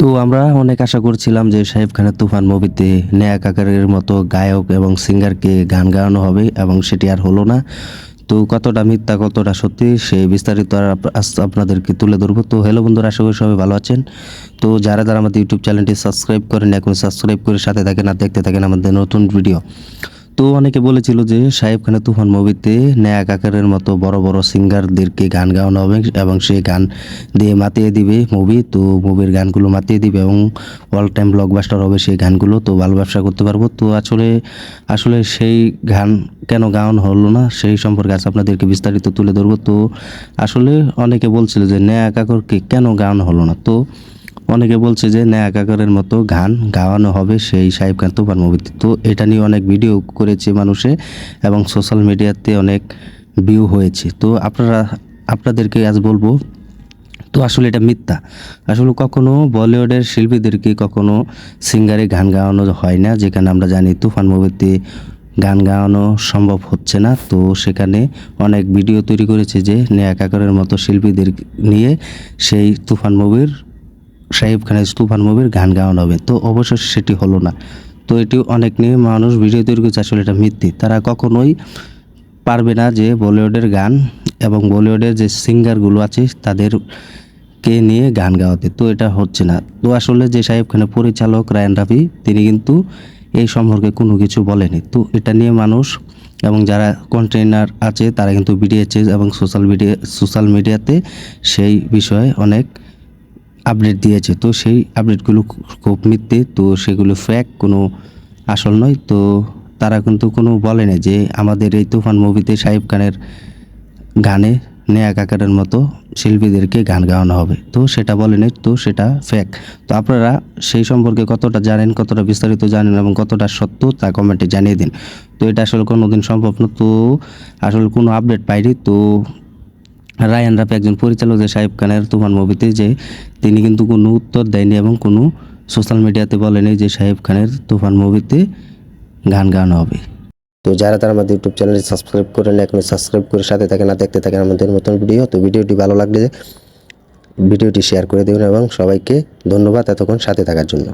তো আমরা অনেক আশা করছিলাম যে সাহেব খানের তুফান মুভিতে নেয়া কাকারের মতো গায়ক এবং সিঙ্গারকে গান গাওয়ানো হবে এবং সেটি আর হলো না। তো কতটা মিথ্যা, কতটা সত্যি, সে বিস্তারিত আর আপনাদেরকে তুলে ধরবো। তো হ্যালো বন্ধুরা, আশা করি সবাই ভালো আছেন। তো যারা যারা আমাদের ইউটিউব চ্যানেলটি সাবস্ক্রাইব করেন এখন সাবস্ক্রাইব করে সাথে থাকেন আর দেখতে থাকেন আমাদের নতুন ভিডিও। তো অনেকে বলেছিল যে সাহেব খানের তুফান মুভিতে নেয়া কাকারের মতো বড় বড় সিঙ্গারদেরকে গান গাওয়ানো হবে এবং সেই গান দিয়ে মাতিয়ে দিবে মুভি। তো মুভির গানগুলো মাতিয়ে দিবে এবং অল টাইম ব্লকবাস্টার হবে সেই গানগুলো। তো ভালো ব্যবসা করতে পারব। তো আসলে আসলে সেই গান কেন গাওয়ানো হলো না সেই সম্পর্কে আজ আপনাদেরকে বিস্তারিত তুলে ধরবো। তো আসলে অনেকে বলছিল যে নেয়া কাকরকে কেন গান হলো না। তো অনেকে বলছে যে নেয়া কাকারের মতো গান গাওয়ানো হবে সেই সাহেব খান তুফান মুভিতে। তো এটা নিয়ে অনেক ভিডিও করেছে মানুষে এবং সোশ্যাল মিডিয়াতে অনেক ভিউ হয়েছে। তো আপনারা, আপনাদেরকে আজ বলব, তো আসলে এটা মিথ্যা। আসলে কখনো বলিউডের শিল্পীদেরকে কখনো সিঙ্গারে গান গাওয়ানো হয় না, যেখানে আমরা জানি তুফান মুভিতে গান গাওয়ানো সম্ভব হচ্ছে না। তো সেখানে অনেক ভিডিও তৈরি করেছে যে নেয়া কাকারের মতো শিল্পীদের নিয়ে সেই তুফান মুভির সাহেব খানের তুফান মুভির গান গাওয়ানো হবে। তো অবশ্যই সেটি হলো না। তো এটি অনেক নিয়ে মানুষ ভিডিও তৈরি করছে, আসলে এটা মিথ্যে। তারা কখনোই পারবে না যে বলিউডের গান এবং বলিউডের যে সিঙ্গারগুলো আছে তাদের কে নিয়ে গান গাওয়াতে। তো এটা হচ্ছে না। তো আসলে যে সাহেব খানের পরিচালক রায়ান রাফি, তিনি কিন্তু এই সম্পর্কে কোনো কিছু বলেনি। তো এটা নিয়ে মানুষ এবং যারা কন্টেনার আছে, তারা কিন্তু বিডিএচএস এবং সোশ্যাল মিডিয়া, সোশ্যাল মিডিয়াতে সেই বিষয়ে অনেক আপডেট দিয়েছে। তো সেই আপডেটগুলো খুব মিথ্যে, তো সেগুলো ফ্যাক কোনো আসল নয়। তো তারা কিন্তু কোনো বলে না যে আমাদের এই তুফান মুভিতে সাহিব খানের গানে নেয়া কাকারের মতো শিল্পীদেরকে গান গাওয়ানো হবে। তো সেটা বলেনি তো সেটা ফ্যাক তো আপনারা সেই সম্পর্কে কতটা জানেন, কতটা বিস্তারিত জানেন এবং কতটা সত্য তা কমেন্টে জানিয়ে দিন। তো এটা আসলে কোনো দিন সম্ভব না, তো আসলে কোনো আপডেট পাইনি, তো রায়ান রাফি একজন পরিচালক যে সাহেব খানের তুফান মুভিতে যে তিনি কিন্তু কোনো উত্তর দেয়নি এবং কোনো সোশ্যাল মিডিয়াতে বলেনি যে সাহেব খানের তুফান মুভিতে গান গাওয়ানো হবে। তো যারা তারা আমাদের ইউটিউব চ্যানেলটি সাবস্ক্রাইব করেন, এখন সাবস্ক্রাইব করে সাথে থাকেন, না দেখতে থাকেন আমাদের নতুন ভিডিও, তো ভিডিওটি ভালো লাগলে ভিডিওটি শেয়ার করে দেবেন এবং সবাইকে ধন্যবাদ এতক্ষণ সাথে থাকার জন্য।